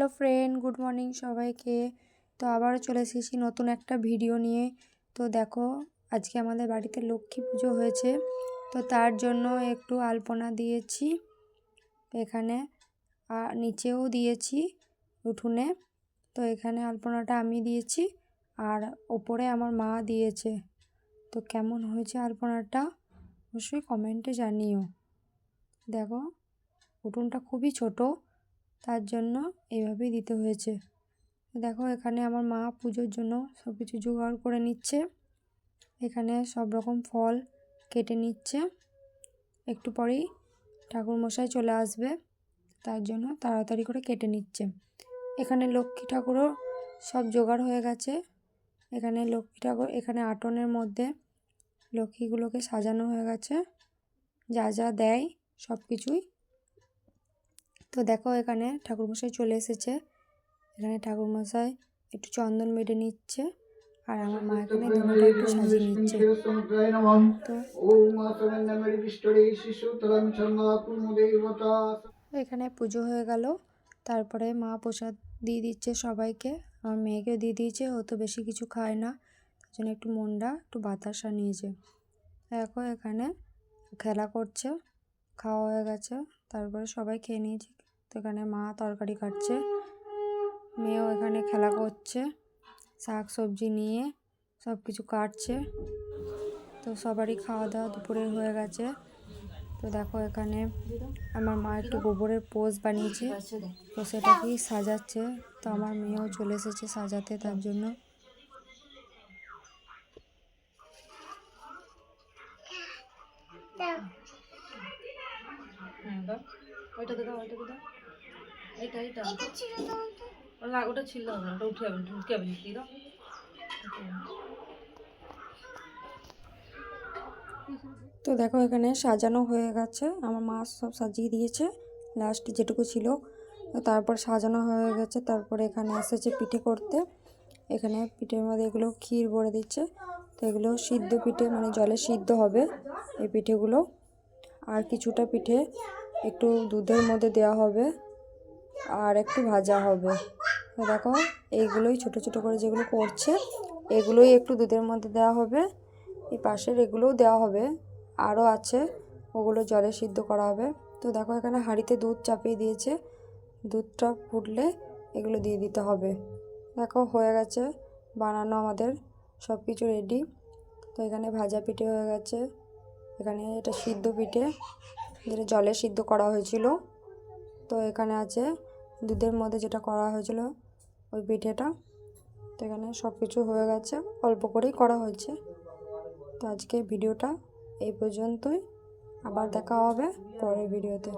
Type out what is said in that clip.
Hello friend, good morning সবাইকে। তো আবারও চলে এসেছি নতুন একটা ভিডিও নিয়ে। তো দেখো, আজকে আমাদের বাড়িতে লক্ষ্মী পুজো হয়েছে। তো তার জন্য একটু আলপনা দিয়েছি এখানে, আর নিচেও দিয়েছি উঠুনে। তো এখানে আলপনাটা আমি দিয়েছি, আর ওপরে আমার মা দিয়েছে। তো কেমন হয়েছে আলপনাটা অবশ্যই কমেন্টে জানিও। দেখো, উঠোনটা খুবই ছোট তার জন্য এইভাবেই দিতে হয়েছে। দেখো, এখানে আমার মা পুজোর জন্য সব কিছু জোগাড় করে নিচ্ছে। এখানে সব রকম ফল কেটে নিচ্ছে। একটু পরেই ঠাকুরমশাই চলে আসবে, তার জন্য তাড়াতাড়ি করে কেটে নিচ্ছে। এখানে লক্ষ্মী ঠাকুরও সব জোগাড় হয়ে গেছে। এখানে লক্ষ্মী ঠাকুর, এখানে আটনের মধ্যে লক্ষ্মীগুলোকে সাজানো হয়ে গেছে। যা যা দেয় সব কিছুই তো দেখো এখানে ঠাকুরমশাই চলে এসেছে। এখানে ঠাকুরমশাই একটু চন্দন বেটে নিচ্ছে আর আমার মা এখানে ধুনোটা একটু সাজিয়ে নিচ্ছে। তো এখানে পুজো হয়ে গেল। তারপরে মা প্রসাদ দিয়ে দিচ্ছে সবাইকে। আমার মেয়েকেও দিয়ে দিয়েছে ও তো বেশি কিছু খায় না। তার জন্য একটু মন্ডা একটু বাতাসা নিয়েছে। দেখো এখানে খেলা করছে খাওয়া হয়ে গেছে। তারপরে সবাই খেয়ে নিয়েছে। তো এখানে মা তরকারি কাটছে মেয়েও এখানে খেলা করছে, শাক সবজি নিয়ে সব কিছু কাটছে। তো সবারই খাওয়া দাওয়া দুপুরের হয়ে গেছে। তো দেখো এখানে আমার মা একটু গোবরের পোজ বানিয়েছে, তো সেটাকেই সাজাচ্ছে। তো আমার মেয়েও চলে এসেছে সাজাতে তার জন্য। ওইটা দাও ওইটা দাও। এইটা না ওটা? ছিল না ওটা উঠে যাবে ঢুকে যাবে দিয়ে দাও। তো দেখো এখানে সাজানো হয়ে গেছে। আমার মা সব সাজিয়ে দিয়েছে লাস্ট যেটুকু ছিল। তারপর সাজানো হয়ে গেছে তারপরে এখানে এসেছে পিঠে করতে। এখানে পিঠের মধ্যে এগুলো ক্ষীর ভরে দিচ্ছে। তো এগুলো সিদ্ধ পিঠে মানে জলে সিদ্ধ হবে এই পিঠেগুলো। আর কিছুটা পিঠে একটু দুধের মধ্যে দেওয়া হবে। আর একটু ভাজা হবে। দেখো, এইগুলোই ছোট ছোট করে যেগুলো করছে, এগুলোই একটু দুধের মধ্যে দেওয়া হবে। এই পাশের এগুলোও দেওয়া হবে। আরও আছে, ওগুলো জলে সিদ্ধ করা হবে। তো দেখো, এখানে হাঁড়িতে দুধ চাপিয়ে দিয়েছে। দুধটা ফুটলে এগুলো দিয়ে দিতে হবে। দেখো, হয়ে গেছে, বানানো আমাদের সব কিছু রেডি তো এখানে ভাজা পিঠে হয়ে গেছে। এখানে এটা সিদ্ধ পিঠে, যেটা জলে সিদ্ধ করা হয়েছিল। তো এখানে আছে দুধের মধ্যে যেটা করা হয়েছিল, ওই পিঠেটা। তো এখানে সব কিছু হয়ে গেছে, অল্প করেই করা হয়েছে। তো আজকে ভিডিওটা এই পর্যন্তই। আবার দেখা হবে পরের ভিডিওতে।